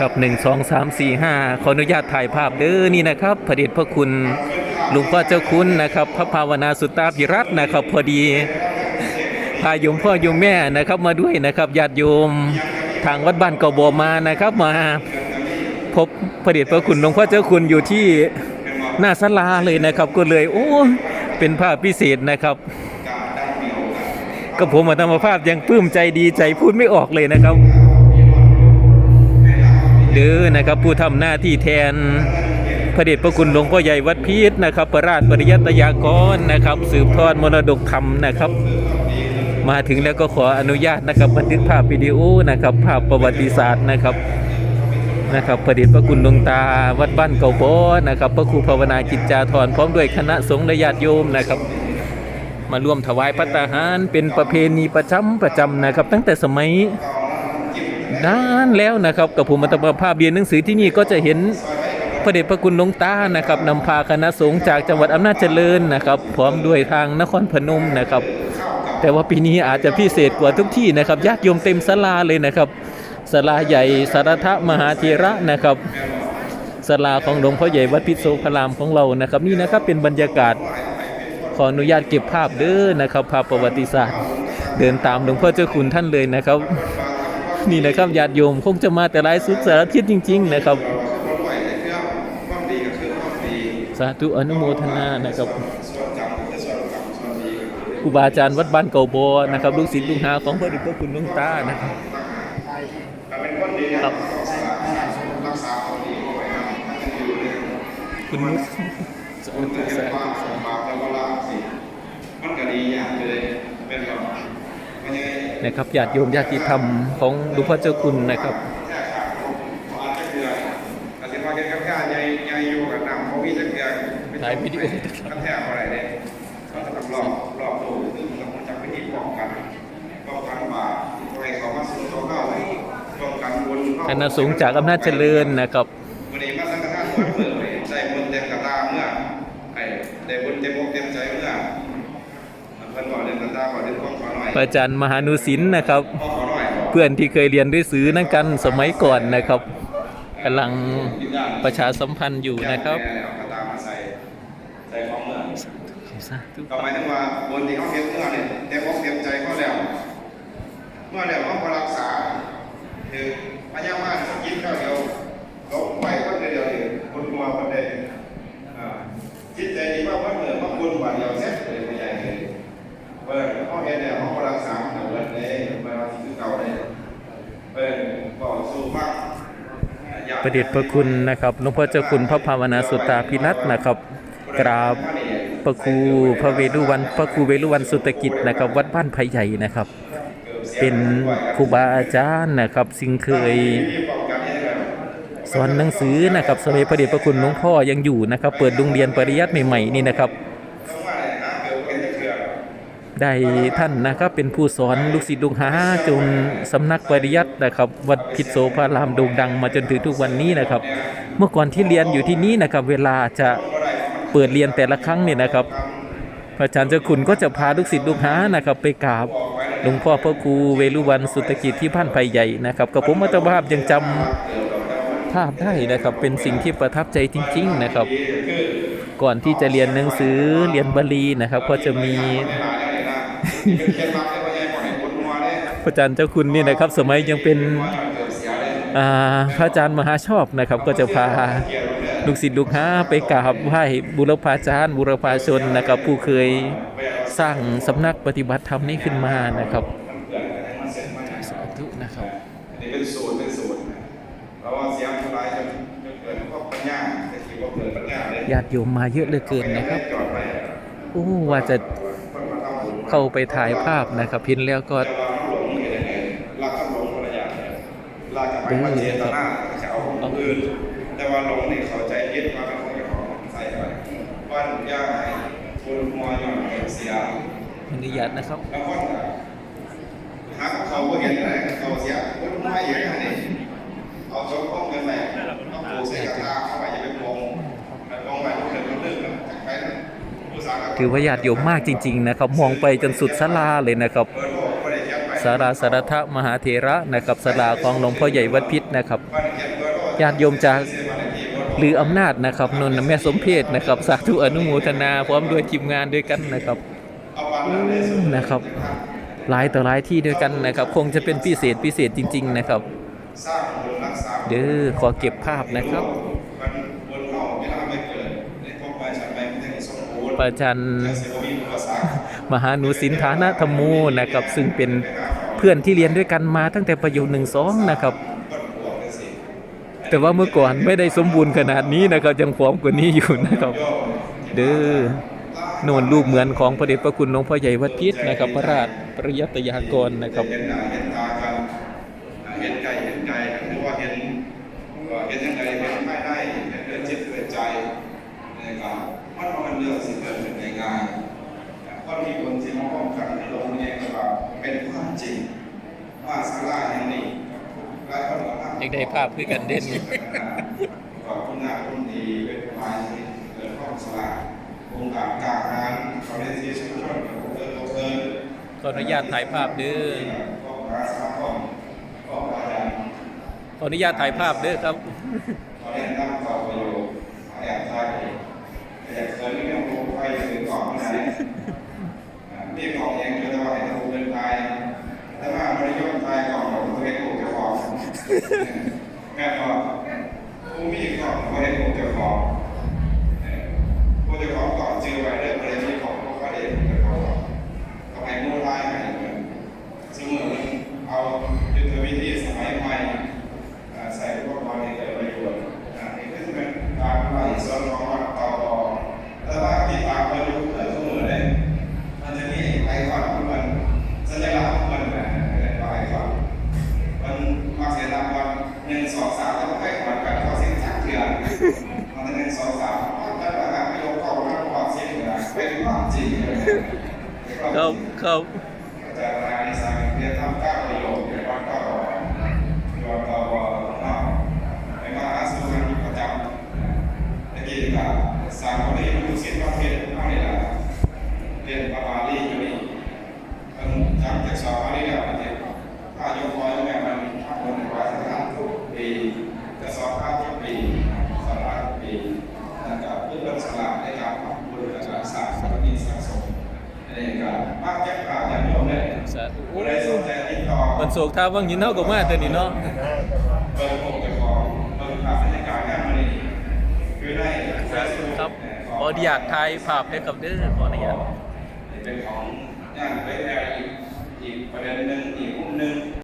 ครับหนึ่งสองสามสี่ห้าขออนุญาตถ่ายภาพเด้อนี่นะครับพระเดชพระคุณหลุงพ่อเจ้าคุณนะครับ พระภาวนาสุตตาภิรัตน์นะครับ พอดีพาโยมพ่อโยมแม่นะครับมาด้วยนะครับญาติโยมทางวัดบ้านเกาบมานะครับมาพบพระเดชพระคุณหลวงพ่อเจ้าคุณอยู่ที่หน้าศาลาเลยนะครับ ก็เลยโอ้เป็นภาพพิเศษนะครับ ก็ผมมาทำภาพยังปลื้มใจดีใจพูดไม่ออกเลยนะครับ ด้อนะครับ ผู้ทำหน้าที่แทนพระเดชพระคุณหลวงพ่อใหญ่วัดพีชนะครับ ประราชปริยัตยากรนะครับ สืบทอดมรดกธรรมนะครับ มาถึงแล้วก็ขออนุญาตนะครับบันทึกภาพวิดีโอนะครับภาพประวัติศาสตร์นะครับนะครับพระเดชพระคุณหลวงตาวัดบ้านเก่าโบนะครับ พระครูภาวนากิจจาธรพร้อมด้วยคณะสงฆ์และญาติโยมนะครับ มาร่วมถวายพัตตาหารเป็นประเพณีประจำประจำนะครับ ตั้งแต่สมัย นานแล้วนะครับกับผมอัตมาภาพเรียนหนังสือที่นี่ก็จะเห็นพระเดชพระคุณหลวงตานะครับนำพาคณะสงฆ์จากจังหวัดอำนาจเจริญนะครับ พร้อมด้วยทางนครพนมนะครับ แต่ว่าปีนี้อาจจะพิเศษกว่าทุกที่นะครับญาติโยมเต็มศาลาเลยนะครับศาลาใหญ่สารทะมหาเถระนะครับศาลาของหลวงพ่อใหญ่วัดพิษโสพรามของเรานะครับ นี่นะครับเป็นบรรยากาศขออนุญาตเก็บภาพเด้อนะครับ ภาพประวัติศาสตร์ เดินตามหลวงพ่อเจ้าคุณท่านเลยนะครับ นี่นะครับญาติโยมคงจะมาแต่หลายสุดสารทิศจริง ๆ นะครับสาธุอนุโมทนานะครับครูบาอาจารย์วัดบ้านเก่าโบนะครับลูกศิษย์ลูกหาของพระดชพระคุณลวงตานะครับครับคุณนุชสาธุสาธุสาธุมันก็ดีอย่างเลยเป็นแบบ นะครับญาติโยมญาติธรรมของหลวงพ่อเจ้าคุณนะครับแค่ขาดอาจจะเกลือแต่ที่ว่าแกกับข้าใหญ่ใหญ่อยู่กับน้ำเขาวิ่งจะเกลือถ่ายวิดีโอกันแทบอะไรเนี่ยเขาจะทำรอบรอบตัวซึ่งมันจะไม่ดีป้องกันป้องกันว่าอะไรเขามาสู่ตัวเข้าเลยป้องกันบนคณะสงฆ์จากอำนาจเจริญนะครับวันนี้มาสังฆทานเปิด อหน่อยพระอาจารย์มหานุสินนะครับขอหน่อยเพื่อนที่เคยเรียนด้วยซื้อนั่งกันสมัยก่อนนะครับกำลังประชาสัมพันธ์อยู่นะครับเอากระตามาใส่ใส่ของเมื่อสาธุก็หมายถึงว่าบนที่เขาเก็บเมื่อเนี่ยแต่เขาเก็บใจเขาแล้ว เมื่อแล้วเขาก็รักษาคือพยามาส ปิดก็สู้มากประเดชพระคุณนะครับหลวงพ่อเจ้าคุณพระภาวนาสุตตาพิรัตน์นะครับ กราบพระครูพระเวรุวันพระครูเวรุวันสุตกิจนะครับ วัดบ้านไผ่ใหญ่นะครับ เป็นครูบาอาจารย์นะครับสิ่งเคยสอนหนังสือนะครับสมัยพระเดชพระคุณหลวงพ่อยังอยู่นะครับ เปิดโรงเรียนปริยัติใหม่ๆนี่นะครับ ได้ท่านนะครับเป็นผู้สอนลูกศิษย์ลูกหาจนสำนักปริยัตินะครับ วัดพิโสพารามโด่งดังมาจนถึงทุกวันนี้นะครับ เมื่อก่อนที่เรียนอยู่ที่นี่นะครับ เวลาจะเปิดเรียนแต่ละครั้งเนี่ยนะครับพระอาจารย์เจ้าคุณก็จะพาลูกศิษย์ลูกหานะครับ ไปกราบหลวงพ่อพระครูเวรุวันสุตกิจที่บ้านไผ่ใหญ่นะครับกับผมอัตภาพยังจำภาพได้นะครับเป็นสิ่งที่ประทับใจจริง ๆนะครับ ก่อนที่จะเรียนหนังสือเรียนบาลีนะครับ ก็จะมี พระอาจารย์เจ้าคุณนี่นะครับ สมัยยังเป็นอ่าพระอาจารย์มหาชอบนะครับ ก็จะพาลูกศิษย์ลูกหาไปกราบไหว้บุรพาจารย์บุรพาชนนะครับ ผู้เคยสร้างสำนักปฏิบัติธรรมนี้ขึ้นมานะครับสาธุนะครับนี่เป็นสูตรเป็นสูตรเพราะว่าเสียงทลายจนจนเกิดพวกปัญญาแต่ที่ว่าเกิดปัญญาเลยญาติโยมมาเยอะเหลือเกินนะครับจอดไปโอ้ว่าจะ เข้าไปถ่ายภาพนะครับเพินแล้วก็แต่ว่าหลงนี่ยังไงลากกับหลงคนละอย่างลากกับไปว่าเจตนาจะเอาของอื่น แต่ว่าหลงนี่เขาใจยึดว่าเป็นของเจ้าของใส่ไปวันย่างให้คนมัวย้อนเก็บเสียอนุญาตนะครับแล้วคนก็หักเขาก็เห็นอะไรเขาเสีย ถือว่าญาติโยมมากจริง ๆ นะครับ มองไปจนสุดศาลาเลยนะครับเปิดโลกไม่ได้ยัดไปสาราสารทะมหาเถระนะครับสาราของหลวงพ่อใหญ่วัดพิษนะครับญาติโยมจากหรืออำนาจนะครับนนท์แม่สมเพศนะครับสาธุอนุโมทนาพร้อมด้วยทีมงานด้วยกันนะครับนะครับ หลายต่อหลายที่ด้วยกันนะครับ คงจะเป็นพิเศษพิเศษจริง ๆ นะครับ เด้อขอเก็บภาพนะครับ ประจันแต่เสวีอุปสรรคมหาหนูสินฐานะธรรมโมนะครับ ซึ่งเป็นเพื่อนที่เรียนด้วยกันมาตั้งแต่ประโยชน์หนึ่งสองนะครับแต่ว่าเมื่อก่อนไม่ได้สมบูรณ์ขนาดนี้นะครับยังผอมกว่านี้อยู่นะครับ เด้อโน่นรูปเหมือนของพระเดชพระคุณหลวงพ่อใหญ่วัดพิษนะครับ พระราชปริยัตยากรนะครับ เห็นหน้าเห็นตากันเห็นไก่เห็นไก่หรือว่าเห็นว่าเห็นยังไงเห็นไม่ได้เห็นเกิดจิตเกิดใจนะครับมันมันเรื่องสิ่งเกิดขึ้นในงานก็มีคนที่มาป้องกันที่ลงเนี่ยก็ว่าเป็นความจริงว่าสาราแห่งนี้หลายคนก็ อ ยากได้ภาพคือกันเด่นขอบคุณนาคุณดีเป็นพายที่เกิดข้องสลาองค์การกลางงานคอมเมนต์ที่ชุมชนกับเอิญเอิญขออนุญาตถ่ายภาพเด้อก็มาสร้างห้องก็อาจารย์ขออนุญาตถ่ายภาพเด้อครับขอแนะนำต่อประโยชน์แอบทายอยากเคยไม่ต้องลงไปถึงก่อนนะนี่ของเอง แม่ก็ผู้มีก่อนก็ได้ถูกจะของผู้จะของก่อนเจอไว้เรื่องอะไรที่ของก็ได้ถูกจะฟ้องทำไมมู่ไล่ให้เหมือนซึ่งเหมือนเอายุทธวิธีสมัยใหม่ ใส่อุปกรณ์ให้เกิดประโยชน์อ่านี่ก็จะเป็นการไล่ส่วนของวัดต่อแล้วว่าติดตามไปดูเพื่อเสมอเลยมันจะมีไอคอนของมันสัญลักษณ์ของมันนะเรียกว่าไอคอนมันมาเสียรางวัลห นึ่งสองสามแล้วก็ให้ขวัญกันเขาเสียงสักเถื่อนมันหนึ่งสองสามแล้วก็หาประโยชน์ของมันความเสียงเหนือเป็นความจริงเลยครับครับอาจารย์นายนิสัยเรียนทำเก้าประโยชน์ในวัดเก้าดอกยอดต่อบอเนาะในมหาสุพรรณประจำในกิจการสร้างคนนี้มันรู้สึกว่าเพียรมากเลยล่ะเรียนประมาณนี้อยู่นี่มันจำจากสอบมาได้แล้วมันจะถ้ายกคอยแม่มันทำคนร้อยสักห้าทุกปีจะสอบห้าทุกปีสอบห้าทุกปีนะครับเพื่อเป็นสลากในการทำบุญและการสร้างสมาธิสะสมในการมากแก้ข่าวอย่างโยมเลย สาธุ ผู้ใดสนใจติดต่อ มัน โศกท่าว่างยินเท่ากับมาแต่นี่เนาะเบอร์ผมจะขอเบอร์ข่าวในการงานมาเลยคือได้สาธุครับขออนุญากถ่ายภาพด้วยครับเด้อขออนุญาตเป็นของงานเป็นอะไรอีกอีกประเด็นหนึ่งอีกมุมหนึ่ง